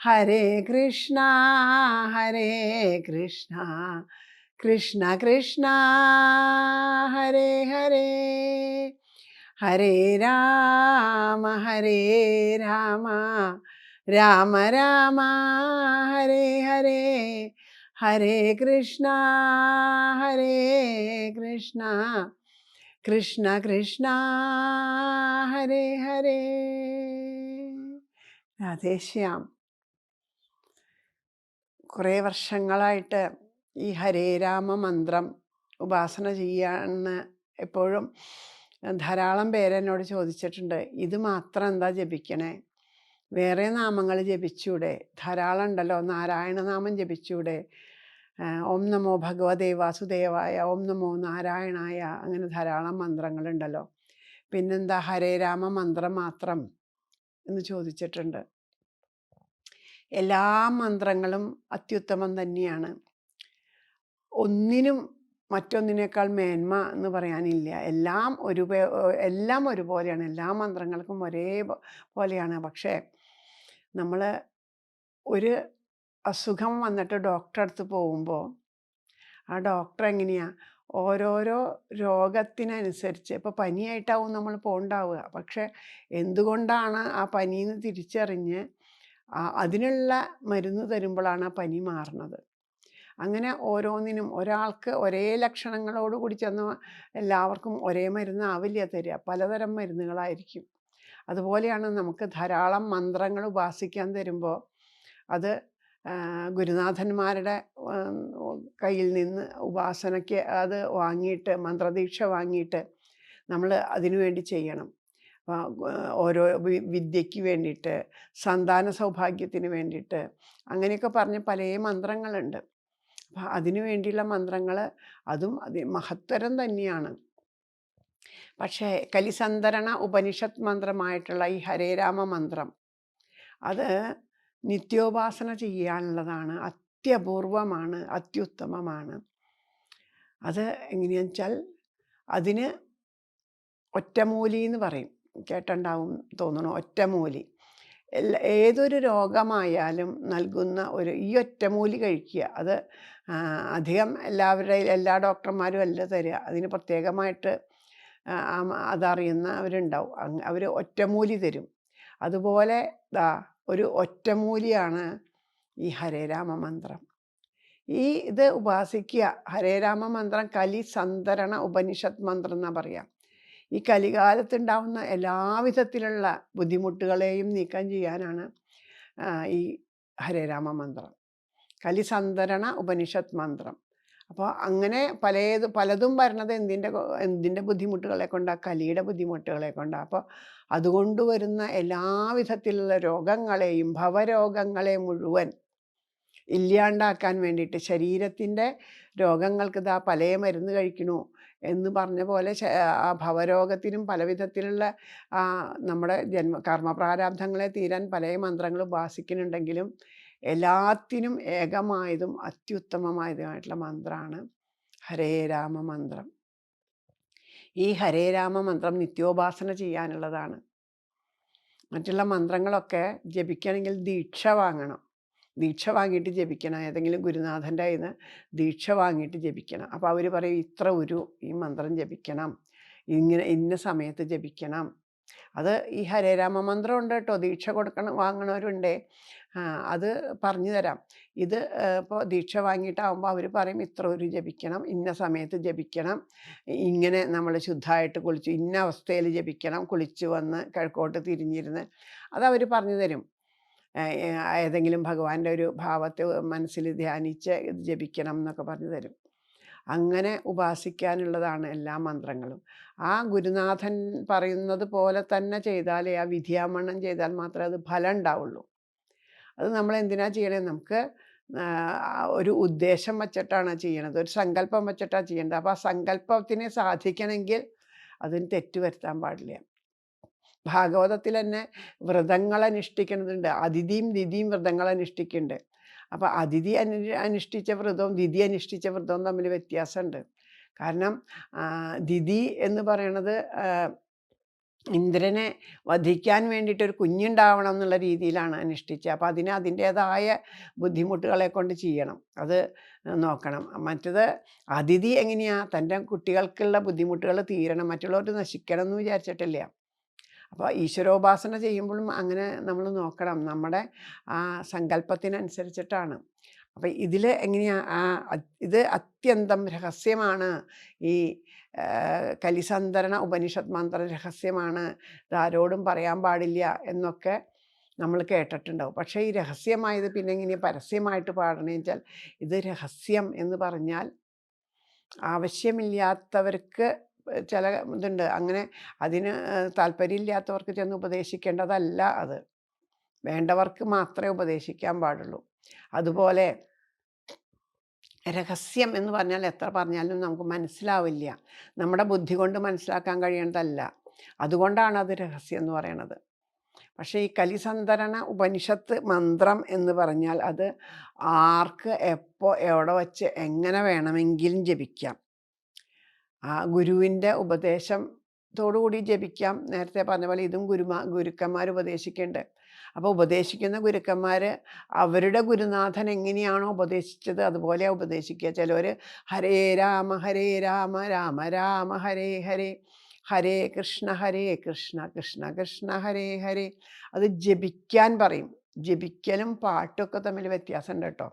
ഹരേ ഹരേ കൃഷ്ണ ഹരേ കൃഷ്ണ കൃഷ്ണ കൃഷ്ണ ഹരേ ഹരേ ഹരേ രാമ ഹരേ രാമ രാമ രാമ ഹരേ ഹരേ ഹരേ കൃഷ്ണ ഹരേ കൃഷ്ണ കൃഷ്ണ കൃഷ്ണ ഹരേ ഹരേ രാധേശ്യാം കുറേ വർഷങ്ങളായിട്ട് ഈ ഹരേ രാമ മന്ത്രം ഉപാസന ചെയ്യാന്ന് എപ്പോഴും ധാരാളം പേരെന്നോട് ചോദിച്ചിട്ടുണ്ട്. ഇത് മാത്രം എന്താ ജപിക്കണേ? വേറെ നാമങ്ങൾ ജപിച്ചൂടെ? ധാരാളം ഉണ്ടല്ലോ. നാരായണ നാമം ജപിച്ചൂടെ? ഓം നമോ ഭഗവതേ വാസുദേവായ ഓം നമോ നാരായണായ അങ്ങനെ ധാരാളം മന്ത്രങ്ങളുണ്ടല്ലോ പിന്നെന്താ ഹരേ രാമ മന്ത്രം മാത്രം എന്ന് ചോദിച്ചിട്ടുണ്ട്. എല്ലാ മന്ത്രങ്ങളും അത്യുത്തമം തന്നെയാണ്. ഒന്നിനും മറ്റൊന്നിനേക്കാൾ മേന്മ എന്ന് പറയാനില്ല. എല്ലാം ഒരു എല്ലാം ഒരുപോലെയാണ്. എല്ലാ മന്ത്രങ്ങൾക്കും ഒരേ പോലെയാണ്. പക്ഷേ നമ്മൾ ഒരു അസുഖം വന്നിട്ട് ഡോക്ടറെ അടുത്ത് പോകുമ്പോൾ ആ ഡോക്ടർ എങ്ങനെയാണ് ഓരോരോ രോഗത്തിനനുസരിച്ച് ഇപ്പോൾ പനിയായിട്ടാവും നമ്മൾ പോകണ്ടാവുക പക്ഷേ എന്തുകൊണ്ടാണ് ആ പനിയെന്ന് തിരിച്ചറിഞ്ഞ് അതിനുള്ള മരുന്ന് തരുമ്പോഴാണ് ആ പനി മാറുന്നത്. അങ്ങനെ ഓരോന്നിനും ഒരാൾക്ക് ഒരേ ലക്ഷണങ്ങളോടുകൂടി ചെന്ന എല്ലാവർക്കും ഒരേ മരുന്ന് ആവില്ല തരിക പലതരം മരുന്നുകളായിരിക്കും. അതുപോലെയാണ് നമുക്ക് ധാരാളം മന്ത്രങ്ങൾ ഉപാസിക്കാൻ തരുമ്പോൾ അത് ഗുരുനാഥന്മാരുടെ കയ്യിൽ നിന്ന് ഉപാസനയ്ക്ക് അത് വാങ്ങിയിട്ട് മന്ത്രദീക്ഷ വാങ്ങിയിട്ട് നമ്മൾ അതിനുവേണ്ടി ചെയ്യണം. ഓരോ വിദ്യയ്ക്ക് വേണ്ടിയിട്ട് സന്താന സൗഭാഗ്യത്തിന് വേണ്ടിയിട്ട് അങ്ങനെയൊക്കെ പറഞ്ഞ് പല മന്ത്രങ്ങളുണ്ട്. അപ്പം അതിനു വേണ്ടിയുള്ള മന്ത്രങ്ങൾ അതും അതി മഹത്തരം തന്നെയാണ്. പക്ഷേ കലിസന്തരണ ഉപനിഷത്ത് മന്ത്രമായിട്ടുള്ള ഈ ഹരേരാമ മന്ത്രം അത് നിത്യോപാസന ചെയ്യാനുള്ളതാണ് അത്യപൂർവമാണ് അത്യുത്തമമാണ്. അത് എങ്ങനെയാണെന്ന് വെച്ചാൽ അതിന് ഒറ്റമൂലി എന്ന് പറയും. കേട്ടുണ്ടാവും തോന്നണു ഒറ്റമൂലി. എല്ലാ ഏതൊരു രോഗമായാലും നൽകുന്ന ഒരു ഈ ഒറ്റമൂലി കഴിക്കുക. അത് അധികം എല്ലാവരുടെയും എല്ലാ ഡോക്ടർമാരും അല്ല തരിക. അതിന് പ്രത്യേകമായിട്ട് അതറിയുന്നവരുണ്ടാവും. അവർ ഒറ്റമൂലി തരും. അതുപോലെ ദാ ഒരു ഒറ്റമൂലിയാണ് ഈ ഹരേരാമ മന്ത്രം. ഈ ഇത് ഉപാസിക്കുക. ഹരേരാമ മന്ത്രം കലി സന്തരണ ഉപനിഷത്ത് മന്ത്രം എന്നാണ് പറയാം. ഈ കലികാലത്തുണ്ടാവുന്ന എല്ലാവിധത്തിലുള്ള ബുദ്ധിമുട്ടുകളെയും നീക്കം ചെയ്യാനാണ് ഈ ഹരേരാമ മന്ത്രം. കലിസന്തരണ ഉപനിഷത്ത് മന്ത്രം. അപ്പോൾ അങ്ങനെ പലത് പലതും വരണത് എന്തിന്റെ എന്തിന്റെ ബുദ്ധിമുട്ടുകളെ കൊണ്ടാണ് കലിയുടെ ബുദ്ധിമുട്ടുകളെ കൊണ്ടാണ് അപ്പോൾ അതുകൊണ്ട് വരുന്ന എല്ലാവിധത്തിലുള്ള രോഗങ്ങളെയും ഭവരോഗങ്ങളെ മുഴുവൻ ഇല്ലാണ്ടാക്കാൻ വേണ്ടിയിട്ട് ശരീരത്തിന്റെ രോഗങ്ങൾക്ക് ഇതാ പല മരുന്ന് കഴിക്കണു. എന്ന് പറഞ്ഞ പോലെ ഭവരോഗത്തിനും പല വിധത്തിലുള്ള നമ്മുടെ ജന്മ കർമ്മപ്രാരാബ്ധങ്ങളെ തീരാൻ പല മന്ത്രങ്ങൾ ഉപാസിക്കുന്നുണ്ടെങ്കിലും എല്ലാത്തിനും ഏകമായതും അത്യുത്തമമായതുമായിട്ടുള്ള മന്ത്രമാണ് ഹരേ രാമ മന്ത്രം. ഈ ഹരേ രാമ മന്ത്രം നിത്യോപാസന ചെയ്യാനുള്ളതാണ്. മറ്റുള്ള മന്ത്രങ്ങളൊക്കെ ജപിക്കണമെങ്കിൽ ദീക്ഷ വാങ്ങണം. ദീക്ഷ വാങ്ങിയിട്ട് ജപിക്കണം. ഏതെങ്കിലും ഗുരുനാഥന്റെ കയ്യിൽ ദീക്ഷ വാങ്ങിയിട്ട് ജപിക്കണം. അപ്പോൾ അവർ പറയും ഇത്ര ഒരു ഈ മന്ത്രം ജപിക്കണം. ഇങ്ങനെ ഇന്ന സമയത്ത് ജപിക്കണം. അത് ഈ ഹരേരാമ മന്ത്രം ഉണ്ട് കേട്ടോ. ദീക്ഷ കൊടുക്കണം വാങ്ങണവരുണ്ട്. അത് പറഞ്ഞു തരാം. ഇത് ഇപ്പോൾ ദീക്ഷ വാങ്ങിയിട്ടാകുമ്പോൾ അവർ പറയും ഇത്ര ഒരു ജപിക്കണം. ഇന്ന സമയത്ത് ജപിക്കണം. ഇങ്ങനെ നമ്മൾ ശുദ്ധമായിട്ട് കുളിച്ചു ഇന്ന അവസ്ഥയിൽ ജപിക്കണം. കുളിച്ചു വന്ന് കിഴക്കോട്ട് തിരിഞ്ഞിരുന്ന്. അത് പറഞ്ഞു തരും. ഏതെങ്കിലും ഭഗവാന്റെ ഒരു ഭാവത്തെ മനസ്സിൽ ധ്യാനിച്ച് ജപിക്കണം എന്നൊക്കെ പറഞ്ഞു തരും. അങ്ങനെ ഉപാസിക്കാനുള്ളതാണ് എല്ലാ മന്ത്രങ്ങളും. ആ ഗുരുനാഥൻ പറയുന്നത് പോലെ തന്നെ ചെയ്താലേ ആ വിധിയാമണ്ണം ചെയ്താൽ മാത്രമേ അത് ഫലം ഉണ്ടാവുള്ളൂ. അത് നമ്മൾ എന്തിനാ ചെയ്യണേ? നമുക്ക് ഒരു ഉദ്ദേശം വച്ചിട്ടാണ് ചെയ്യണത്. ഒരു സങ്കല്പം വച്ചിട്ടാണ് ചെയ്യേണ്ടത്. അപ്പോൾ ആ സങ്കല്പത്തിനെ സാധിക്കണമെങ്കിൽ അതിന് തെറ്റ് വരുത്താൻ പാടില്ല. ഭാഗവതത്തിൽ തന്നെ വ്രതങ്ങൾ അനുഷ്ഠിക്കുന്നതുണ്ട് അതിഥിയും ദിതിയും വ്രതങ്ങൾ അനുഷ്ഠിക്കുന്നുണ്ട് അപ്പോൾ അതിഥി അനു അനുഷ്ഠിച്ച വ്രതവും ദിതി അനുഷ്ഠിച്ച വ്രതവും തമ്മിൽ വ്യത്യാസമുണ്ട്. കാരണം ദിതി എന്ന് പറയണത് ഇന്ദ്രനെ വധിക്കാൻ വേണ്ടിയിട്ട് ഒരു കുഞ്ഞുണ്ടാവണം എന്നുള്ള രീതിയിലാണ് അനുഷ്ഠിച്ചത്. അപ്പോൾ അതിനെ അതിന്റേതായ ബുദ്ധിമുട്ടുകളെ കൊണ്ട് ചെയ്യണം. അത് നോക്കണം. മറ്റത് അതിഥി എങ്ങനെയാണ് തന്റെ കുട്ടികൾക്കുള്ള ബുദ്ധിമുട്ടുകൾ തീരണം. മറ്റുള്ളവർ നശിക്കണം എന്ന് വിചാരിച്ചിട്ടില്ല. അപ്പോൾ ഈശ്വരോപാസന ചെയ്യുമ്പോഴും അങ്ങനെ നമ്മൾ നോക്കണം. നമ്മുടെ ആ സങ്കല്പത്തിനനുസരിച്ചിട്ടാണ്. അപ്പം ഇതിൽ എങ്ങനെയാ ആ ഇത് അത്യന്തം രഹസ്യമാണ്. ഈ കലിസന്ധരണ ഉപനിഷത് മന്ത്ര രഹസ്യമാണ്. ഇതാരോടും പറയാൻ പാടില്ല എന്നൊക്കെ നമ്മൾ കേട്ടിട്ടുണ്ടാവും. പക്ഷേ ഈ രഹസ്യമായത് പിന്നെ ഇങ്ങനെ പരസ്യമായിട്ട് പാടണമെന്ന് വെച്ചാൽ ഇത് രഹസ്യം എന്ന് പറഞ്ഞാൽ ആവശ്യമില്ലാത്തവർക്ക് ചില ഇതുണ്ട്. അങ്ങനെ അതിന് താല്പര്യമില്ലാത്തവർക്ക് ചെന്ന് ഉപദേശിക്കേണ്ടതല്ല അത്. വേണ്ടവർക്ക് മാത്രമേ ഉപദേശിക്കാൻ പാടുള്ളൂ. അതുപോലെ രഹസ്യം എന്ന് പറഞ്ഞാൽ എത്ര പറഞ്ഞാലും നമുക്ക് മനസ്സിലാവില്ല. നമ്മുടെ ബുദ്ധി കൊണ്ട് മനസ്സിലാക്കാൻ കഴിയേണ്ടതല്ല. അതുകൊണ്ടാണ് അത് രഹസ്യം എന്ന് പറയണത്. പക്ഷേ ഈ കലിസന്ധരണ ഉപനിഷത്ത് മന്ത്രം എന്ന് പറഞ്ഞാൽ അത് ആർക്ക് എപ്പോൾ എവിടെ വച്ച് എങ്ങനെ വേണമെങ്കിലും ജപിക്കാം. ആ ഗുരുവിന്റെ ഉപദേശത്തോടു കൂടി ജപിക്കാം. നേരത്തെ പറഞ്ഞ പോലെ ഇതും ഗുരുമാ ഗുരുക്കന്മാർ ഉപദേശിക്കുന്നുണ്ട് അപ്പോൾ ഉപദേശിക്കുന്ന ഗുരുക്കന്മാർ അവരുടെ ഗുരുനാഥൻ എങ്ങനെയാണോ ഉപദേശിച്ചത് അതുപോലെ ഉപദേശിക്കുക. ചിലവർ ഹരേ രാമ ഹരേ രാമ രാമ രാമ ഹരേ ഹരേ ഹരേ കൃഷ്ണ ഹരേ കൃഷ്ണ കൃഷ്ണ കൃഷ്ണ ഹരേ ഹരേ. അത് ജപിക്കാൻ പറയും. ജപിക്കലും പാട്ടൊക്കെ തമ്മിൽ വ്യത്യാസമുണ്ട് കേട്ടോ.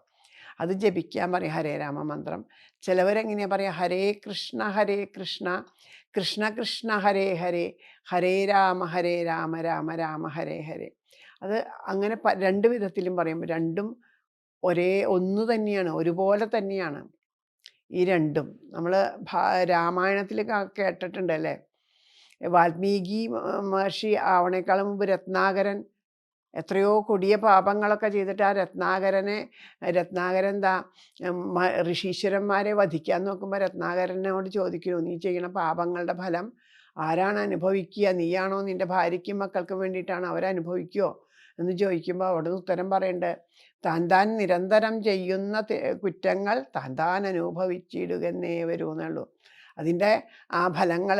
അത് ജപിക്കാൻ പറയും ഹരേ രാമ മന്ത്രം. ചിലവരെങ്ങനെയാണ് പറയുക ഹരേ കൃഷ്ണ ഹരേ കൃഷ്ണ കൃഷ്ണ കൃഷ്ണ ഹരേ ഹരേ ഹരേ രാമ ഹരേ രാമ രാമ രാമ ഹരേ ഹരേ. അത് അങ്ങനെ രണ്ട് വിധത്തിലും പറയും. രണ്ടും ഒരേ ഒന്ന് തന്നെയാണ് ഒരുപോലെ തന്നെയാണ് ഈ രണ്ടും. നമ്മൾ രാമായണത്തിൽ കേട്ടിട്ടുണ്ടല്ലേ വാൽമീകി മഹർഷി ആവണേക്കാളും മുമ്പ് രത്നാകരൻ എത്രയോ കൊടിയ പാപങ്ങളൊക്കെ ചെയ്തിട്ട് ആ രത്നാകരനെ രത്നാകരൻ എന്താ ഋഷീശ്വരന്മാരെ വധിക്കാൻ നോക്കുമ്പോൾ രത്നാകരനോട് ചോദിക്കുന്നു നീ ചെയ്യണ പാപങ്ങളുടെ ഫലം ആരാണ് അനുഭവിക്കുക? നീയാണോ നിന്റെ ഭാര്യയ്ക്കും മക്കൾക്കും വേണ്ടിയിട്ടാണ് അവരനുഭവിക്കുമോ എന്ന് ചോദിക്കുമ്പോൾ അവിടെ ഉത്തരം പറയണ്ട് താൻ താൻ നിരന്തരം ചെയ്യുന്ന കുറ്റങ്ങൾ താൻ താൻ അനുഭവിച്ചിടുകന്നേ വരൂ എന്നുള്ളൂ. അതിന്റെ ആ ഫലങ്ങൾ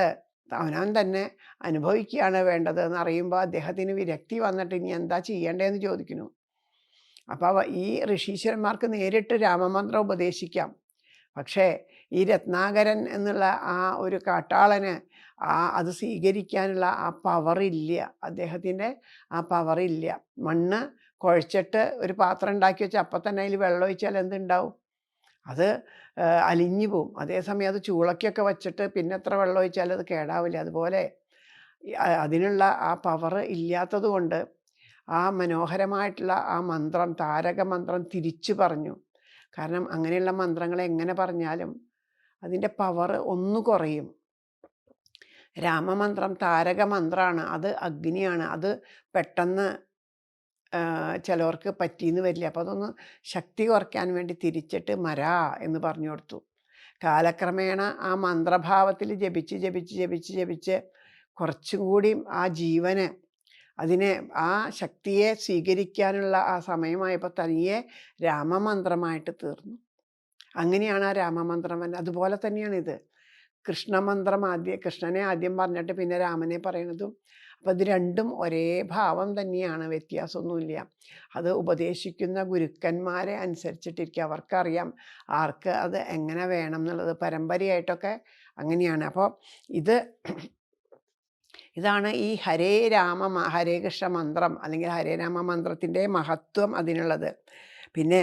അവനവൻ തന്നെ അനുഭവിക്കുകയാണ് വേണ്ടത് എന്ന് അറിയുമ്പോൾ അദ്ദേഹത്തിന് വിരക്തി വന്നിട്ട് ഇനി എന്താ ചെയ്യേണ്ടതെന്ന് ചോദിക്കുന്നു. അപ്പോൾ ഈ ഋഷീശ്വരന്മാർക്ക് നേരിട്ട് രാമമന്ത്രം ഉപദേശിക്കാം. പക്ഷേ ഈ രത്നാകരൻ എന്നുള്ള ആ ഒരു കാട്ടാളന് ആ അത് സ്വീകരിക്കാനുള്ള ആ പവറില്ല അദ്ദേഹത്തിന്റെ ആ പവറില്ല മണ്ണ് കുഴച്ചിട്ട് ഒരു പാത്രം ഉണ്ടാക്കി വെച്ചാൽ അപ്പം തന്നെ അതിൽ വെള്ളം ഒഴിച്ചാൽ എന്തുണ്ടാവും? അത് അലിഞ്ഞു പോവും. അതേസമയം അത് ചൂളക്കൊക്കെ വച്ചിട്ട് പിന്നെ എത്ര വെള്ളം ഒഴിച്ചാൽ അത് കേടാവില്ല. അതുപോലെ അതിനുള്ള ആ പവർ ഇല്ലാത്തതുകൊണ്ട് ആ മനോഹരമായിട്ടുള്ള ആ മന്ത്രം താരക മന്ത്രം തിരിച്ചു പറഞ്ഞു. കാരണം അങ്ങനെയുള്ള മന്ത്രങ്ങൾ എങ്ങനെ പറഞ്ഞാലും അതിന്റെ പവർ ഒന്ന് കുറയും. രാമമന്ത്രം താരക മന്ത്രമാണ് അത് അഗ്നിയാണ്. അത് പെട്ടെന്ന് ചിലവർക്ക് പറ്റിയെന്ന് വരില്ല. അപ്പോൾ അതൊന്ന് ശക്തി കുറയ്ക്കാൻ വേണ്ടി തിരിച്ചിട്ട് മരാ എന്ന് പറഞ്ഞു കൊടുത്തു. കാലക്രമേണ ആ മന്ത്രഭാവത്തിൽ ജപിച്ച് ജപിച്ച് ജപിച്ച് ജപിച്ച് കുറച്ചും കൂടി ആ ജീവന് അതിനെ ആ ശക്തിയെ സ്വീകരിക്കാനുള്ള ആ സമയമായപ്പോൾ തനിയെ രാമമന്ത്രമായിട്ട് തീർന്നു. അങ്ങനെയാണ് ആ രാമമന്ത്രം അതുപോലെ തന്നെയാണ് ഇത് കൃഷ്ണമന്ത്രം ആദ്യം കൃഷ്ണനെ ആദ്യം പറഞ്ഞിട്ട് പിന്നെ രാമനെ പറയണതും അപ്പം ഇത് രണ്ടും ഒരേ ഭാവം തന്നെയാണ്. വ്യത്യാസമൊന്നുമില്ല. അത് ഉപദേശിക്കുന്ന ഗുരുക്കന്മാരെ അനുസരിച്ചിട്ടിരിക്കുക അവർക്കറിയാം ആർക്ക് അത് എങ്ങനെ വേണം എന്നുള്ളത്. പരമ്പരയായിട്ടൊക്കെ അങ്ങനെയാണ്. അപ്പോൾ ഇത് ഇതാണ് ഈ ഹരേ രാമ ഹരേ കൃഷ്ണ മന്ത്രം അല്ലെങ്കിൽ ഹരേ രാമ മന്ത്രത്തിന്റെ മഹത്വം അതിനുള്ളത്. പിന്നെ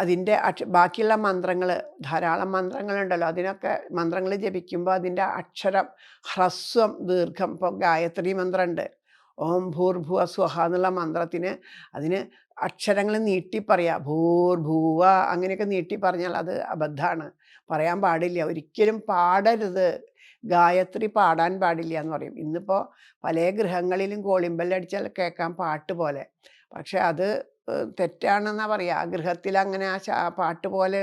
അതിന്റെ അക്ഷ ബാക്കിയുള്ള മന്ത്രങ്ങൾ ധാരാളം മന്ത്രങ്ങളുണ്ടല്ലോ. അതിനൊക്കെ മന്ത്രങ്ങൾ ജപിക്കുമ്പോൾ അതിന്റെ അക്ഷരം ഹ്രസ്വം ദീർഘം. ഇപ്പോൾ ഗായത്രി മന്ത്രമുണ്ട്. ഓം ഭൂർഭുവ സ്വഹ എന്നുള്ള മന്ത്രത്തിന് അതിന് അക്ഷരങ്ങൾ നീട്ടി പറയാം. ഭൂർഭുവ അങ്ങനെയൊക്കെ നീട്ടി പറഞ്ഞാൽ അത് അബദ്ധമാണ് പറയാൻ പാടില്ല. ഒരിക്കലും പാടരുത്. ഗായത്രി പാടാൻ പാടില്ല എന്ന് പറയും. ഇന്നിപ്പോൾ പല ഗൃഹങ്ങളിലും കോളിമ്പല്ലടിച്ചാൽ കേൾക്കാൻ പാട്ട് പോലെ. പക്ഷെ അത് തെറ്റാണെന്നാ ആ ഗൃഹത്തിൽ അങ്ങനെ ആ പാട്ട് പോലെ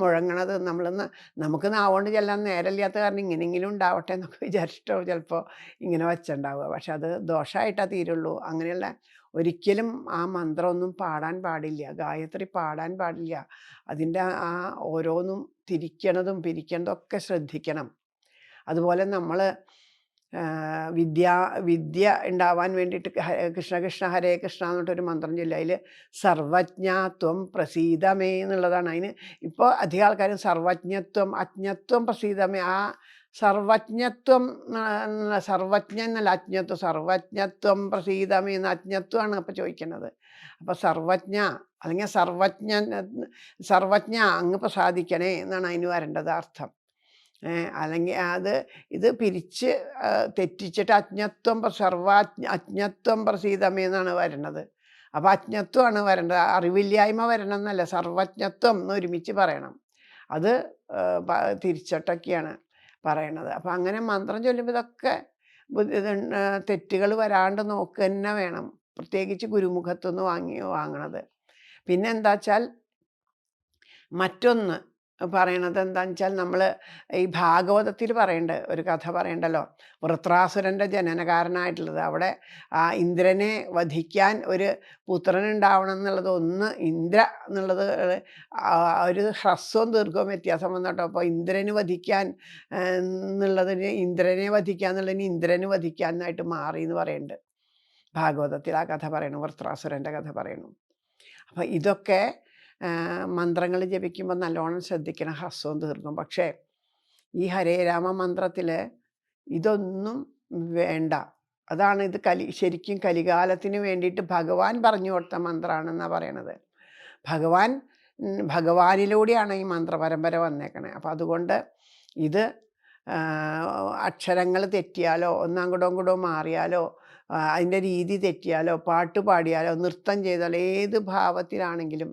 മുഴങ്ങണത് നമ്മളൊന്ന് നമുക്ക് നാവുകൊണ്ട് ചെല്ലാൻ നേരമില്ലാത്ത കാരണം ഇങ്ങനെങ്കിലും ഉണ്ടാവട്ടെ എന്നൊക്കെ വിചാരിച്ചിട്ടോ ചിലപ്പോൾ ഇങ്ങനെ വെച്ചിട്ടുണ്ടാവുക പക്ഷെ അത് ദോഷമായിട്ടാ തീരുള്ളൂ. അങ്ങനെയുള്ള ഒരിക്കലും ആ മന്ത്രമൊന്നും പാടാൻ പാടില്ല. ഗായത്രി പാടാൻ പാടില്ല. അതിന്റെ ആ ഓരോന്നും തിരിക്കണതും പിരിക്കണതും ഒക്കെ ശ്രദ്ധിക്കണം. അതുപോലെ നമ്മൾ വിദ്യാ വിദ്യ ഉണ്ടാവാൻ വേണ്ടിയിട്ട് കൃഷ്ണ കൃഷ്ണ ഹരേ കൃഷ്ണ എന്നിട്ടൊരു മന്ത്രം. അതിൽ സർവജ്ഞാത്വം പ്രസീതമേ എന്നുള്ളതാണ്. അതിന് ഇപ്പോൾ അധികം ആൾക്കാരും സർവജ്ഞത്വം അജ്ഞത്വം പ്രസീതമേ ആ സർവജ്ഞത്വം സർവജ്ഞ എന്നല്ല അജ്ഞത്വം സർവജ്ഞത്വം പ്രസീതമേ എന്ന അജ്ഞത്വമാണ് അപ്പോൾ ചോദിക്കുന്നത്. അപ്പോൾ സർവജ്ഞ അല്ലെങ്കിൽ സർവജ്ഞ സർവജ്ഞ അങ്ങ് പ്രസാദിക്കണേ എന്നാണ് അതിന് വരേണ്ടത് അർത്ഥം. അല്ലെങ്കിൽ അത് ഇത് പിരിച്ച് തെറ്റിച്ചിട്ട് അജ്ഞത്വം സർവാജ്ഞ അജ്ഞത്വം പ്രസീതമേ എന്നാണ് വരണത്. അപ്പോൾ അജ്ഞത്വമാണ് വരേണ്ടത്. അറിവില്ലായ്മ വരണം എന്നല്ല സർവജ്ഞത്വം എന്ന് ഒരുമിച്ച് പറയണം. അത് തിരിച്ചിട്ടൊക്കെയാണ് പറയണത്. അപ്പോൾ അങ്ങനെ മന്ത്രം ചൊല്ലുമ്പോൾ ഇതൊക്കെ തെറ്റുകൾ വരാണ്ട് നോക്കുക തന്നെ വേണം. പ്രത്യേകിച്ച് ഗുരുമുഖത്തുനിന്ന് വാങ്ങി വാങ്ങണത്. പിന്നെ എന്താ വെച്ചാൽ മറ്റൊന്ന് പറയണത് എന്താണെന്ന് വെച്ചാൽ നമ്മൾ ഈ ഭാഗവതത്തിൽ പറയേണ്ട ഒരു കഥ പറയണ്ടല്ലോ. വൃത്രാസുരന്റെ ജനനകാരനായിട്ടുള്ളത്. അവിടെ ആ ഇന്ദ്രനെ വധിക്കാൻ ഒരു പുത്രൻ ഉണ്ടാവണം എന്നുള്ളത് ഒന്ന് ഇന്ദ്ര എന്നുള്ളത് ഒരു ഹ്രസ്വവും ദീർഘവും വ്യത്യാസം വന്നോട്ടോ. അപ്പോൾ ഇന്ദ്രന് വധിക്കാൻ എന്നുള്ളതിന് ഇന്ദ്രനെ വധിക്കാൻ എന്നുള്ളതിന് ഇന്ദ്രന് വധിക്കാൻ എന്നായിട്ട് മാറി എന്ന് പറയുന്നുണ്ട് ഭാഗവതത്തിൽ ആ കഥ പറയണു വൃത്രാസുരന്റെ കഥ പറയണു. അപ്പോൾ ഇതൊക്കെ മന്ത്രങ്ങൾ ജപിക്കുമ്പോൾ നല്ലോണം ശ്രദ്ധിക്കണം. ഹസ്വം തീർന്നു. പക്ഷേ ഈ ഹരേ രാമ മന്ത്രത്തിൽ ഇതൊന്നും വേണ്ട. അതാണ് ഇത് കലി ശരിക്കും കലികാലത്തിന് വേണ്ടിയിട്ട് ഭഗവാൻ പറഞ്ഞു കൊടുത്ത മന്ത്രമാണെന്നാണ് പറയണത്. ഭഗവാൻ ഭഗവാനിലൂടെയാണ് ഈ മന്ത്രപരമ്പര വന്നേക്കണേ. അപ്പം അതുകൊണ്ട് ഇത് അക്ഷരങ്ങൾ തെറ്റിയാലോ ഒന്നങ്ങോട്ടോ കൂടോ മാറിയാലോ അതിന്റെ രീതി തെറ്റിയാലോ പാട്ട് പാടിയാലോ നൃത്തം ചെയ്താലോ ഏത് ഭാവത്തിലാണെങ്കിലും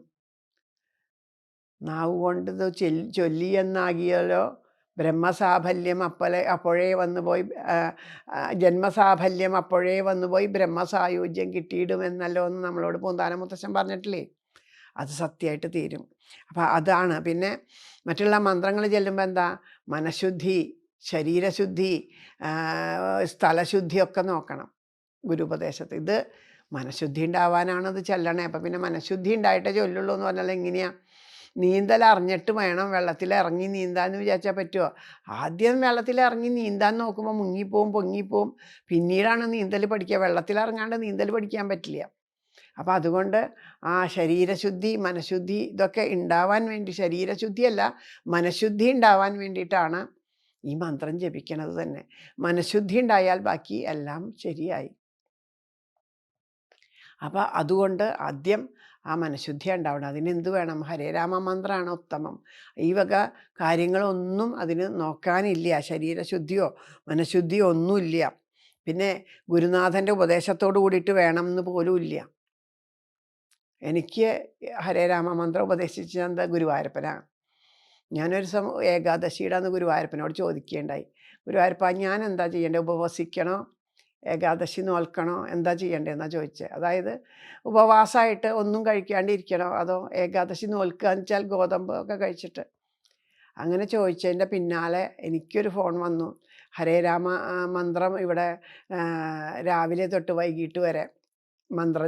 നാവ് കൊണ്ട് ഇത് ചൊല്ലി ചൊല്ലിയെന്നാകിയാലോ ബ്രഹ്മസാഫല്യം അപ്പോഴേ അപ്പോഴേ വന്നുപോയി ആ, ആ, ജന്മസാഫല്യം അപ്പോഴേ വന്നുപോയി ബ്രഹ്മസായുജ്യം കിട്ടിയിടുമെന്നല്ലോ എന്ന് നമ്മളോട് പൂന്താന മുത്തശ്ശൻ പറഞ്ഞിട്ടില്ലേ? അത് സത്യമായിട്ട് തീരും. അപ്പോൾ അതാണ്. പിന്നെ മറ്റുള്ള മന്ത്രങ്ങൾ ചെല്ലുമ്പോൾ എന്താ? മനഃശുദ്ധി ശരീരശുദ്ധി സ്ഥലശുദ്ധിയൊക്കെ നോക്കണം ഗുരുപദേശത്ത്. ഇത് മനഃശുദ്ധി ഉണ്ടാവാനാണ് ഇത് ചെല്ലണേ. അപ്പം പിന്നെ മനഃശുദ്ധി ഉണ്ടായിട്ടേ ചൊല്ലുള്ളൂ എന്ന് പറഞ്ഞാൽ എങ്ങനെയാ? നീന്തൽ അറിഞ്ഞിട്ട് വേണം വെള്ളത്തിൽ ഇറങ്ങി നീന്താന്ന് വിചാരിച്ചാൽ പറ്റുമോ ആദ്യം വെള്ളത്തിൽ ഇറങ്ങി നീന്താൻ നോക്കുമ്പോൾ മുങ്ങിപ്പോവും പൊങ്ങിപ്പോവും. പിന്നീടാണ് നീന്തൽ പഠിക്കുക. വെള്ളത്തിൽ ഇറങ്ങാണ്ട് നീന്തൽ പഠിക്കാൻ പറ്റില്ല. അപ്പോൾ അതുകൊണ്ട് ആ ശരീരശുദ്ധി മനഃശുദ്ധി ഇതൊക്കെ ഉണ്ടാവാൻ വേണ്ടി ശരീരശുദ്ധിയല്ല മനഃശുദ്ധി ഉണ്ടാവാൻ വേണ്ടിയിട്ടാണ് ഈ മന്ത്രം ജപിക്കണത് തന്നെ. മനഃശുദ്ധി ഉണ്ടായാൽ ബാക്കി എല്ലാം ശരിയായി. അപ്പോൾ അതുകൊണ്ട് ആദ്യം ആ മനഃശുദ്ധി ഉണ്ടാവണം. അതിന് എന്ത് വേണം? ഹരേരാമ മന്ത്രമാണ് ഉത്തമം. ഈ വക കാര്യങ്ങളൊന്നും അതിന് നോക്കാനില്ല. ശരീരശുദ്ധിയോ മനഃശുദ്ധിയോ ഒന്നുമില്ല. പിന്നെ ഗുരുനാഥന്റെ ഉപദേശത്തോട് കൂടിയിട്ട് വേണം എന്ന് പോലും ഇല്ല. എനിക്ക് ഹരേരാമ മന്ത്രം ഉപദേശിച്ചത് ഗുരുവായൂരപ്പനാണ് ഞാനൊരു സം ഏകാദശിയുടെ അന്ന് ഗുരുവായൂരപ്പനോട് ചോദിക്കുകയുണ്ടായി. ഗുരുവായൂരപ്പ ഞാൻ എന്താ ചെയ്യേണ്ടത്? ഉപവസിക്കണോ? ഏകാദശി നോൽക്കണോ? എന്താ ചെയ്യേണ്ടതെന്നാണ് ചോദിച്ചത് അതായത് ഉപവാസമായിട്ട് ഒന്നും കഴിക്കാണ്ടിരിക്കണോ? അതോ ഏകാദശി നോൽക്കുക എന്ന് വെച്ചാൽ ഗോതമ്പ് ഒക്കെ കഴിച്ചിട്ട്? അങ്ങനെ ചോദിച്ചതിന്റെ പിന്നാലെ എനിക്കൊരു ഫോൺ വന്നു. ഹരേ രാമ മന്ത്രം ഇവിടെ രാവിലെ തൊട്ട് വൈകിട്ട് വരെ മന്ത്ര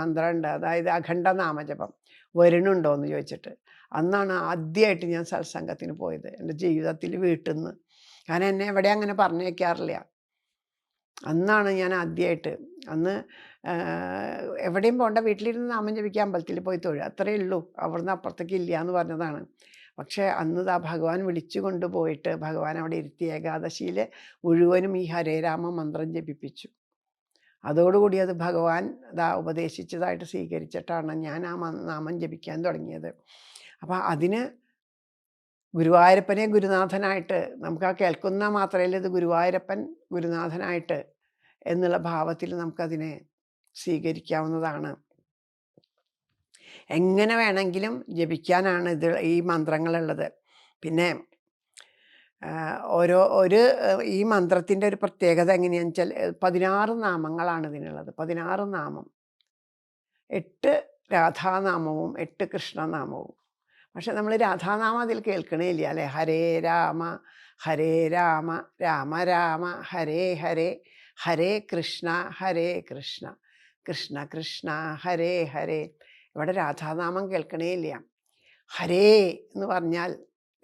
മന്ത്രമുണ്ട് അതായത് അഖണ്ഡ നാമജപം. വരുന്നുണ്ടോ എന്ന് ചോദിച്ചിട്ട്. അന്നാണ് ആദ്യമായിട്ട് ഞാൻ സത്സംഗത്തിന് പോയത്. എന്റെ ജീവിതത്തിൽ വീട്ടിൽ നിന്ന്. കാരണം എന്നെ എവിടെ അങ്ങനെ പറഞ്ഞേക്കാറില്ല അന്നാണ് ഞാൻ ആദ്യമായിട്ട് അന്ന് എവിടെയും പോകണ്ട വീട്ടിലിരുന്ന് നാമം ജപിക്കാൻ അമ്പലത്തിൽ പോയി തൊഴുക അത്രയേ ഉള്ളൂ. അവിടുന്ന് അപ്പുറത്തേക്ക് ഇല്ല എന്ന് പറഞ്ഞതാണ്. പക്ഷേ അന്ന് ദാ ഭഗവാൻ വിളിച്ചു കൊണ്ടുപോയിട്ട് ഭഗവാൻ അവിടെ ഇരുത്തി ഏകാദശിയിൽ മുഴുവനും ഈ ഹരേരാമ മന്ത്രം ജപിപ്പിച്ചു. അതോടുകൂടി അത് ഭഗവാൻ ദാ ഉപദേശിച്ചതായിട്ട് സ്വീകരിച്ചിട്ടാണ് ഞാൻ ആ നാമം ജപിക്കാൻ തുടങ്ങിയത്. അപ്പോൾ അതിന് ഗുരുവായൂരപ്പനെ ഗുരുനാഥനായിട്ട് നമുക്ക് ആ കേൾക്കുന്ന മാത്രമല്ല ഇത് ഗുരുവായൂരപ്പൻ ഗുരുനാഥനായിട്ട് എന്നുള്ള ഭാവത്തിൽ നമുക്കതിനെ സ്വീകരിക്കാവുന്നതാണ്. എങ്ങനെ വേണമെങ്കിലും ജപിക്കാനാണ് ഇത് ഈ മന്ത്രങ്ങളുള്ളത്. പിന്നെ ഓരോ ഒരു ഈ മന്ത്രത്തിന്റെ ഒരു പ്രത്യേകത എങ്ങനെയാണെന്ന് വെച്ചാൽ പതിനാറ് നാമങ്ങളാണ് ഇതിനുള്ളത്. പതിനാറ് നാമം. എട്ട് രാധാനാമവും എട്ട് കൃഷ്ണനാമവും. പക്ഷെ നമ്മൾ രാധാനാമം അതിൽ കേൾക്കണേയില്ല അല്ലേ? ഹരേ രാമ ഹരേ രാമ രാമ രാമ ഹരേ ഹരേ ഹരേ കൃഷ്ണ ഹരേ കൃഷ്ണ കൃഷ്ണ കൃഷ്ണ ഹരേ ഹരേ. ഇവിടെ രാധാനാമം കേൾക്കണേ ഇല്ല ഹരേ എന്ന് പറഞ്ഞാൽ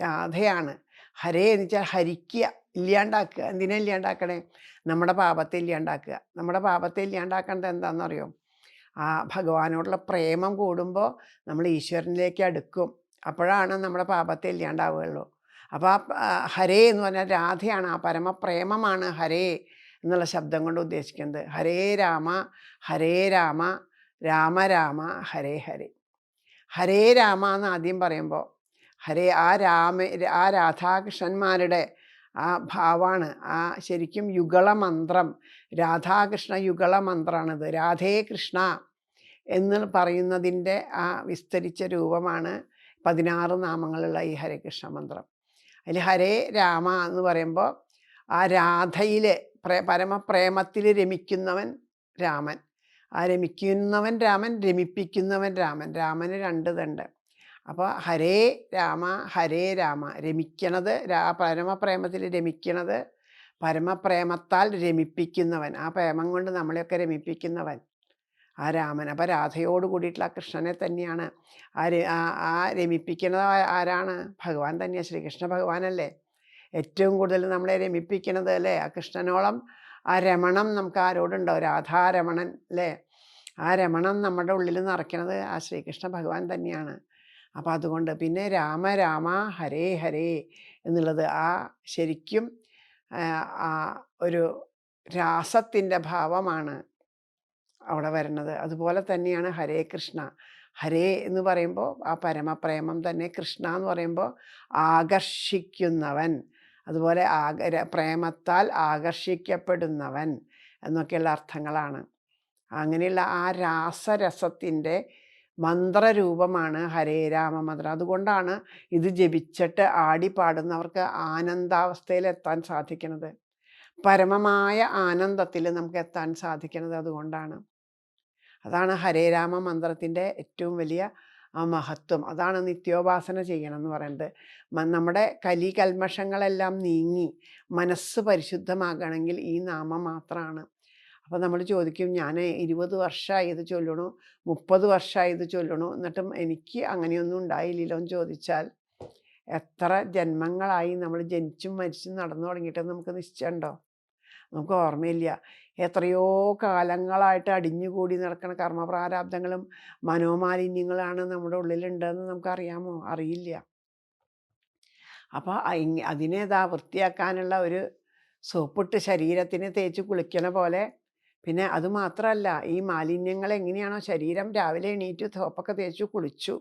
രാധയാണ്. ഹരേ എന്ന് വെച്ചാൽ ഹരിക്കുക ഇല്ലാണ്ടാക്കുക. എന്തിനാ ഇല്ലാണ്ടാക്കണേ? നമ്മുടെ പാപത്തെ ഇല്ലാണ്ടാക്കുക. നമ്മുടെ പാപത്തെ ഇല്ലാണ്ടാക്കേണ്ടത് എന്താണെന്നറിയോ ആ ഭഗവാനോടുള്ള പ്രേമം കൂടുമ്പോൾ നമ്മൾ ഈശ്വരനിലേക്ക് അടുക്കും. അപ്പോഴാണ് നമ്മുടെ പാപത്തെ ഇല്ലാണ്ടാവുകയുള്ളൂ. അപ്പോൾ ആ ഹരേ എന്ന് പറഞ്ഞാൽ രാധയാണ് ആ പരമപ്രേമമാണ് ഹരേ എന്നുള്ള ശബ്ദം കൊണ്ട് ഉദ്ദേശിക്കുന്നത്. ഹരേ രാമ ഹരേ രാമ രാമ രാമ ഹരേ ഹരേ. ഹരേ രാമ എന്ന് ആദ്യം പറയുമ്പോൾ ഹരേ ആ രാമ ആ രാധാകൃഷ്ണന്മാരുടെ ആ ഭാവാണ് ആ ശരിക്കും യുഗള മന്ത്രം രാധാകൃഷ്ണ യുഗള മന്ത്രമാണിത് രാധേ കൃഷ്ണ എന്ന് പറയുന്നതിന്റെ ആ വിസ്തരിച്ച രൂപമാണ് പതിനാറ് നാമങ്ങളുള്ള ഈ ഹരേകൃഷ്ണ മന്ത്രം. അതിൽ ഹരേ രാമ എന്ന് പറയുമ്പോൾ ആ രാധയിലെ പ്രേ പരമപ്രേമത്തിൽ രമിക്കുന്നവൻ രാമൻ. ആ രമിക്കുന്നവൻ രാമൻ രമിപ്പിക്കുന്നവൻ രാമൻ. രാമന് രണ്ട് തണ്ട് അപ്പോൾ ഹരേ രാമ ഹരേ രാമ. രമിക്കണത് രാ പരമപ്രേമത്തിൽ രമിക്കണത് പരമപ്രേമത്താൽ രമിപ്പിക്കുന്നവൻ. ആ പ്രേമം കൊണ്ട് നമ്മളെയൊക്കെ രമിപ്പിക്കുന്നവൻ. ആ രാമൻ. അപ്പം രാധയോട് കൂടിയിട്ടുള്ള കൃഷ്ണനെ തന്നെയാണ് ആ ആ രമിപ്പിക്കുന്നത് ആരാണ്? ഭഗവാൻ തന്നെയാണ് ശ്രീകൃഷ്ണ ഭഗവാനല്ലേ? ഏറ്റവും കൂടുതൽ നമ്മളെ രമിപ്പിക്കുന്നത് അല്ലേ? ആ കൃഷ്ണനോളം ആ രമണം നമുക്ക് ആരോടുണ്ടോ രാധാരമണൻ അല്ലേ? ആ രമണം നമ്മുടെ ഉള്ളിൽ നിറയ്ക്കുന്നത് ആ ശ്രീകൃഷ്ണ ഭഗവാൻ തന്നെയാണ്. അപ്പോൾ അതുകൊണ്ട് പിന്നെ രാമ രാമ ഹരേ ഹരേ എന്നുള്ളത് ആ ശരിക്കും ഒരു രാസത്തിന്റെ ഭാവമാണ്. അവിടെ വരുന്നത്. അതുപോലെ തന്നെയാണ് ഹരേ കൃഷ്ണ. ഹരേ എന്ന് പറയുമ്പോൾ ആ പരമപ്രേമം തന്നെ കൃഷ്ണ എന്ന് പറയുമ്പോൾ ആകർഷിക്കുന്നവൻ. അതുപോലെ ആക പ്രേമത്താൽ ആകർഷിക്കപ്പെടുന്നവൻ എന്നൊക്കെയുള്ള അർത്ഥങ്ങളാണ്. അങ്ങനെയുള്ള ആ രാസരസത്തിന്റെ മന്ത്രരൂപമാണ് ഹരേ രാമ മന്ത്രം. അതുകൊണ്ടാണ് ഇത് ജപിച്ചിട്ട് ആടി പാടുന്നവർക്ക് ആനന്ദാവസ്ഥയിലെത്താൻ സാധിക്കുന്നത്. പരമമായ ആനന്ദത്തിൽ നമുക്ക് എത്താൻ സാധിക്കുന്നത് അതുകൊണ്ടാണ്. അതാണ് ഹരേരാമ മന്ത്രത്തിന്റെ ഏറ്റവും വലിയ ആ മഹത്വം. അതാണ് നിത്യോപാസന ചെയ്യണം എന്ന് പറയുന്നത് നമ്മുടെ കലി കൽമഷങ്ങളെല്ലാം നീങ്ങി മനസ്സ് പരിശുദ്ധമാകണമെങ്കിൽ ഈ നാമം മാത്രമാണ്. അപ്പോൾ നമ്മൾ ചോദിക്കും ഞാൻ ഇരുപത് വർഷമായി ഇത് ചൊല്ലണു? മുപ്പത് വർഷമായി ഇത് ചൊല്ലണു? എന്നിട്ടും എനിക്ക് അങ്ങനെയൊന്നും ഉണ്ടായില്ലല്ലോ എന്ന് ചോദിച്ചാൽ എത്ര ജന്മങ്ങളായി നമ്മൾ ജനിച്ചും മരിച്ചും നടന്നു തുടങ്ങിയിട്ട് നമുക്ക് നിശ്ചയമുണ്ടോ? നമുക്ക് ഓർമ്മയില്ല. എത്രയോ കാലങ്ങളായിട്ട് അടിഞ്ഞുകൂടി നടക്കുന്ന കർമ്മപ്രാരാബ്ദങ്ങളും മനോമാലിന്യങ്ങളാണ് നമ്മുടെ ഉള്ളിലുണ്ടെന്ന് നമുക്കറിയാമോ? അറിയില്ല. അപ്പോൾ അതിനെ ഇതാ വൃത്തിയാക്കാനുള്ള ഒരു സോപ്പിട്ട് ശരീരത്തിന് തേച്ച് കുളിക്കണ പോലെ. പിന്നെ അതുമാത്രമല്ല ഈ മാലിന്യങ്ങൾ എങ്ങനെയാണോ ശരീരം രാവിലെ എണീറ്റ് തോപ്പൊക്കെ തേച്ച് കുളിച്ചു.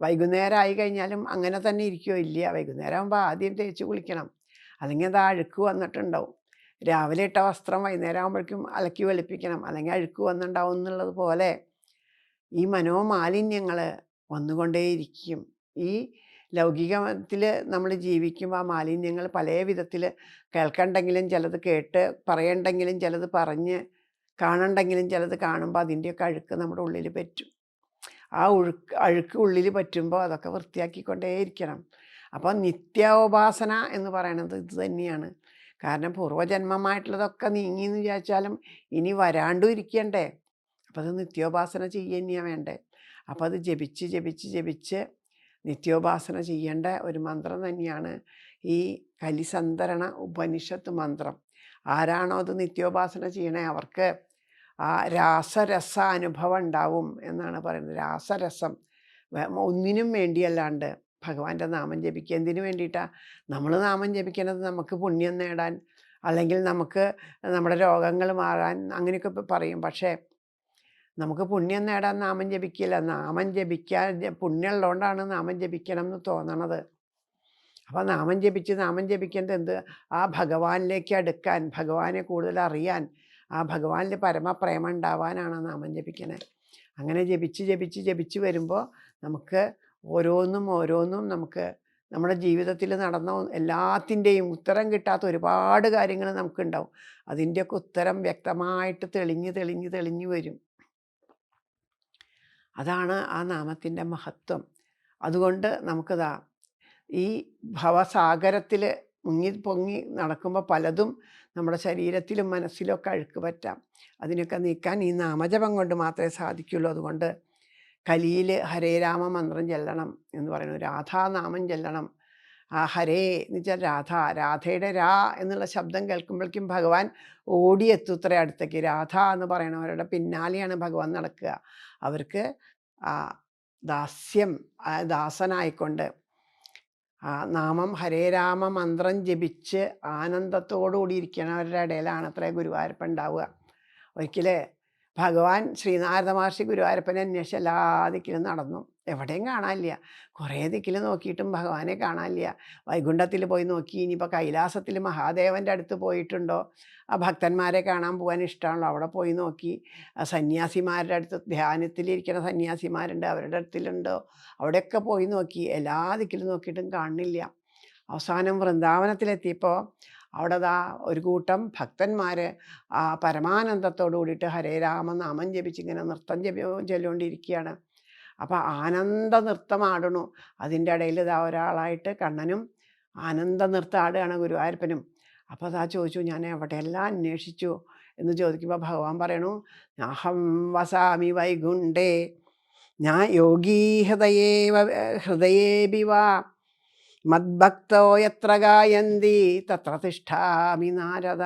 വൈകുന്നേരം ആയി കഴിഞ്ഞാലും അങ്ങനെ തന്നെ ഇരിക്കുമോ ഇല്ല. വൈകുന്നേരം ആകുമ്പോൾ ആദ്യം തേച്ച് കുളിക്കണം. അല്ലെങ്കിൽ അത് അഴുക്ക് വന്നിട്ടുണ്ടാവും. രാവിലെ ഇട്ട വസ്ത്രം വൈകുന്നേരം ആകുമ്പോഴേക്കും അലക്കി വെളുപ്പിക്കണം. അല്ലെങ്കിൽ അഴുക്ക് വന്നിട്ടുണ്ടാവും എന്നുള്ളത് പോലെ ഈ മനോമാലിന്യങ്ങൾ വന്നുകൊണ്ടേയിരിക്കും. ഈ ലൗകികത്തിൽ നമ്മൾ ജീവിക്കുമ്പോൾ ആ മാലിന്യങ്ങൾ പല വിധത്തിൽ കേൾക്കണ്ടെങ്കിലും ചിലത് കേട്ട് പറയണ്ടെങ്കിലും ചിലത് പറഞ്ഞ് കാണണ്ടെങ്കിലും ചിലത് കാണുമ്പോൾ അതിന്റെയൊക്കെ അഴുക്ക് നമ്മുടെ ഉള്ളിൽ പറ്റും. ആ ഒഴുക്ക് അഴുക്ക് ഉള്ളിൽ പറ്റുമ്പോൾ അതൊക്കെ വൃത്തിയാക്കിക്കൊണ്ടേയിരിക്കണം. അപ്പോൾ നിത്യോപാസന എന്ന് പറയുന്നത് ഇത് തന്നെയാണ്. കാരണം പൂർവജന്മമായിട്ടുള്ളതൊക്കെ നീങ്ങി എന്ന് വിചാരിച്ചാലും ഇനി വരാണ്ടും ഇരിക്കണ്ടേ. അപ്പോൾ അത് നിത്യോപാസന ചെയ്യുക വേണ്ടേ. അപ്പോൾ അത് ജപിച്ച് ജപിച്ച് ജപിച്ച് നിത്യോപാസന ചെയ്യേണ്ട ഒരു മന്ത്രം തന്നെയാണ് ഈ കലിസന്തരണ ഉപനിഷത്ത് മന്ത്രം. ആരാണോ അത് നിത്യോപാസന ചെയ്യണേ അവർക്ക് ആ രാസരസ അനുഭവം ഉണ്ടാവും എന്നാണ് പറയുന്നത്. രാസരസം ഒന്നിനും വേണ്ടിയല്ലാണ്ട് ഭഗവാന്റെ നാമം ജപിക്കുക. എന്തിനു വേണ്ടിയിട്ടാണ് നമ്മൾ നാമം ജപിക്കുന്നത് നമുക്ക് പുണ്യം നേടാൻ അല്ലെങ്കിൽ നമുക്ക് നമ്മുടെ രോഗങ്ങൾ മാറാൻ അങ്ങനെയൊക്കെ പറയും. പക്ഷേ നമുക്ക് പുണ്യം നേടാൻ നാമം ജപിക്കില്ല നാമം ജപിക്കാൻ പുണ്യമുള്ളതുകൊണ്ടാണ് നാമം ജപിക്കണം എന്ന് തോന്നണത്. അപ്പോൾ നാമം ജപിച്ച് നാമം ജപിക്കേണ്ടത് എന്ത്? ആ ഭഗവാനിലേക്ക് അടുക്കാൻ ഭഗവാനെ കൂടുതൽ അറിയാൻ ആ ഭഗവാനിൽ പരമപ്രേമം ഉണ്ടാവാനാണ് നാമം ജപിക്കണേ. അങ്ങനെ ജപിച്ച് ജപിച്ച് ജപിച്ച് വരുമ്പോൾ നമുക്ക് ഓരോന്നും ഓരോന്നും നമുക്ക് നമ്മുടെ ജീവിതത്തിൽ നടന്ന എല്ലാത്തിന്റെയും ഉത്തരം കിട്ടാത്ത ഒരുപാട് കാര്യങ്ങൾ നമുക്കുണ്ടാവും. അതിന്റെയൊക്കെ ഉത്തരം വ്യക്തമായിട്ട് തെളിഞ്ഞ് തെളിഞ്ഞ് തെളിഞ്ഞു വരും. അതാണ് ആ നാമത്തിന്റെ മഹത്വം. അതുകൊണ്ട് നമുക്കിതാ ഈ ഭവസാഗരത്തിൽ മുങ്ങി പൊങ്ങി നടക്കുമ്പോൾ പലതും നമ്മുടെ ശരീരത്തിലും മനസ്സിലൊക്കെ അഴുക്ക് പറ്റാം. അതിനൊക്കെ നീക്കാൻ ഈ നാമജപം കൊണ്ട് മാത്രമേ സാധിക്കുള്ളൂ അതുകൊണ്ട് കലിയിൽ ഹരേ രാമ മന്ത്രം ചെല്ലണം എന്ന് പറയുന്നു രാധാനാമം ചെല്ലണം. ആ ഹരേ എന്ന് വെച്ചാൽ രാധ രാധയുടെ രാ എന്നുള്ള ശബ്ദം കേൾക്കുമ്പോഴേക്കും ഭഗവാൻ ഓടിയെത്തുത്ര അടുത്തേക്ക്. രാധ എന്ന് പറയണവരുടെ പിന്നാലെയാണ് ഭഗവാൻ നടക്കുക. അവർക്ക് ദാസ്യം ദാസനായിക്കൊണ്ട് നാമം ഹരേരാമ മന്ത്രം ജപിച്ച് ആനന്ദത്തോടുകൂടി ഇരിക്കണവരുടെ ഇടയിലാണ് അത്ര ഗുരുവായൂരപ്പ ഉണ്ടാവുക. ഒരിക്കലേ ഭഗവാൻ ശ്രീനാരദ മഹർഷി ഗുരുവായൂരപ്പനെ അന്വേഷിച്ച് എല്ലാ ദിക്കിലും നടന്നു. എവിടെയും കാണാനില്ല. കുറേ ദിക്കിൽ നോക്കിയിട്ടും ഭഗവാനെ കാണാനില്ല. വൈകുണ്ഠത്തിൽ പോയി നോക്കി ഇനിയിപ്പോൾ കൈലാസത്തിൽ മഹാദേവന്റെ അടുത്ത് പോയിട്ടുണ്ടോ? ആ ഭക്തന്മാരെ കാണാൻ പോകാൻ ഇഷ്ടമാണല്ലോ അവിടെ പോയി നോക്കി. സന്യാസിമാരുടെ അടുത്ത് ധ്യാനത്തിലിരിക്കുന്ന സന്യാസിമാരുണ്ട് അവരുടെ അടുത്തിലുണ്ടോ? അവിടെയൊക്കെ പോയി നോക്കി. എല്ലാ ദിക്കിലും നോക്കിയിട്ടും കാണുന്നില്ല. അവസാനം വൃന്ദാവനത്തിലെത്തിയപ്പോൾ അവിടെ ദാ ഒരു കൂട്ടം ഭക്തന്മാർ ആ പരമാനന്ദത്തോടു കൂടിയിട്ട് ഹരേ രാമ നാമം ജപിച്ചിങ്ങനെ നൃത്തം ജപി ചൊല്ലുകൊണ്ടിരിക്കുകയാണ് അപ്പോൾ ആനന്ദ നൃത്തമാടണു അതിന്റെ ഇടയിൽ ഇതാ ഒരാളായിട്ട് കണ്ണനും ആനന്ദ നൃത്തം ആടുകയാണ് ഗുരുവായൂരപ്പനും. അപ്പോൾ അതാ ചോദിച്ചു ഞാൻ എവിടെയെല്ലാം അന്വേഷിച്ചു എന്ന് ചോദിക്കുമ്പോൾ ഭഗവാൻ പറയണു അഹം വസാമി വൈകുണ്ടേ ഞാൻ ഹൃദയേ ബിവാ മദ്ഭക്തോ എത്ര ഗായന്തി? തത്ര തിഷ്ഠാമി നാരദ.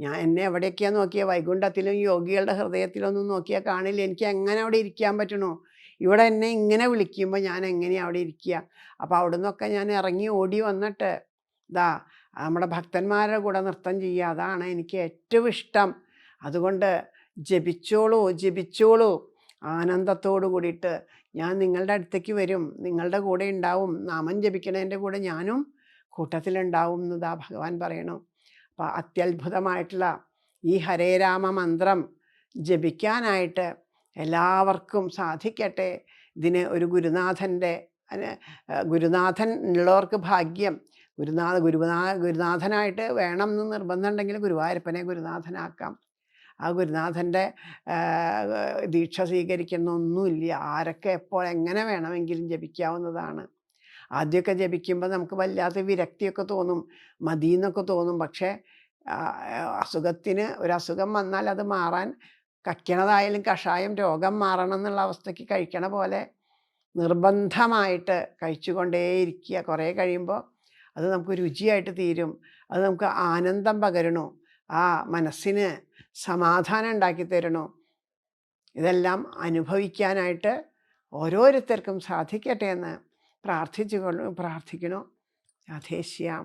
ഞാൻ എന്നെ എവിടെയൊക്കെയാണ് നോക്കിയ? വൈകുണ്ഠത്തിലും യോഗികളുടെ ഹൃദയത്തിലൊന്നും നോക്കിയാൽ കാണില്ല? എനിക്ക് എങ്ങനെ അവിടെ ഇരിക്കാൻ പറ്റണോ? ഇവിടെ എന്നെ ഇങ്ങനെ വിളിക്കുമ്പോൾ ഞാൻ എങ്ങനെയാണ് അവിടെ ഇരിക്കുക അപ്പോൾ അവിടെ നിന്നൊക്കെ ഞാൻ ഇറങ്ങി ഓടി വന്നിട്ട് ഇതാ നമ്മുടെ ഭക്തന്മാരുടെ കൂടെ നൃത്തം ചെയ്യുക. അതാണ് എനിക്ക് ഏറ്റവും ഇഷ്ടം. അതുകൊണ്ട് ജപിച്ചോളൂ ജപിച്ചോളൂ. ആനന്ദത്തോടു കൂടിയിട്ട് ഞാൻ നിങ്ങളുടെ അടുത്തേക്ക് വരും. നിങ്ങളുടെ കൂടെ ഉണ്ടാവും. നാമം ജപിക്കണതിന്റെ കൂടെ ഞാനും കൂട്ടത്തിലുണ്ടാവും എന്നതാ ഭഗവാൻ പറയണു. അപ്പോൾ അത്യത്ഭുതമായിട്ടുള്ള ഈ ഹരേരാമ മന്ത്രം ജപിക്കാനായിട്ട് എല്ലാവർക്കും സാധിക്കട്ടെ. ഇതിന് ഒരു ഗുരുനാഥന്റെ ഗുരുനാഥൻ ഉള്ളവർക്ക് ഭാഗ്യം. ഗുരുനാഥ ഗുരുനാ ഗുരുനാഥനായിട്ട് വേണം എന്ന് നിർബന്ധമുണ്ടെങ്കിൽ ഗുരുവായൂരപ്പനെ ഗുരുനാഥനാക്കാം. ആ ഗുരുനാഥന്റെ ദീക്ഷ സ്വീകരിക്കുന്ന ഒന്നുമില്ല. ആരൊക്കെ എപ്പോൾ എങ്ങനെ വേണമെങ്കിലും ജപിക്കാവുന്നതാണ്. ആദ്യമൊക്കെ ജപിക്കുമ്പോൾ നമുക്ക് വല്ലാത്ത വിരക്തിയൊക്കെ തോന്നും മതി എന്നൊക്കെ തോന്നും. പക്ഷേ അസുഖത്തിന് ഒരു അസുഖം വന്നാൽ അത് മാറാൻ കയ്ക്കണതായാലും കഷായം രോഗം മാറണം എന്നുള്ള അവസ്ഥയ്ക്ക് കഴിക്കണ പോലെ നിർബന്ധമായിട്ട് കഴിച്ചുകൊണ്ടേയിരിക്കുക. കുറേ കഴിയുമ്പോൾ അത് നമുക്ക് രുചിയായിട്ട് തീരും. അത് നമുക്ക് ആനന്ദം പകരണു. ആ മനസ്സിന് സമാധാനം ഉണ്ടാക്കി തരണോ? ഇതെല്ലാം അനുഭവിക്കാനായിട്ട് ഓരോരുത്തർക്കും സാധിക്കട്ടെ എന്ന് പ്രാർത്ഥിച്ചു പ്രാർത്ഥിക്കണോ? രാധേശ്യാം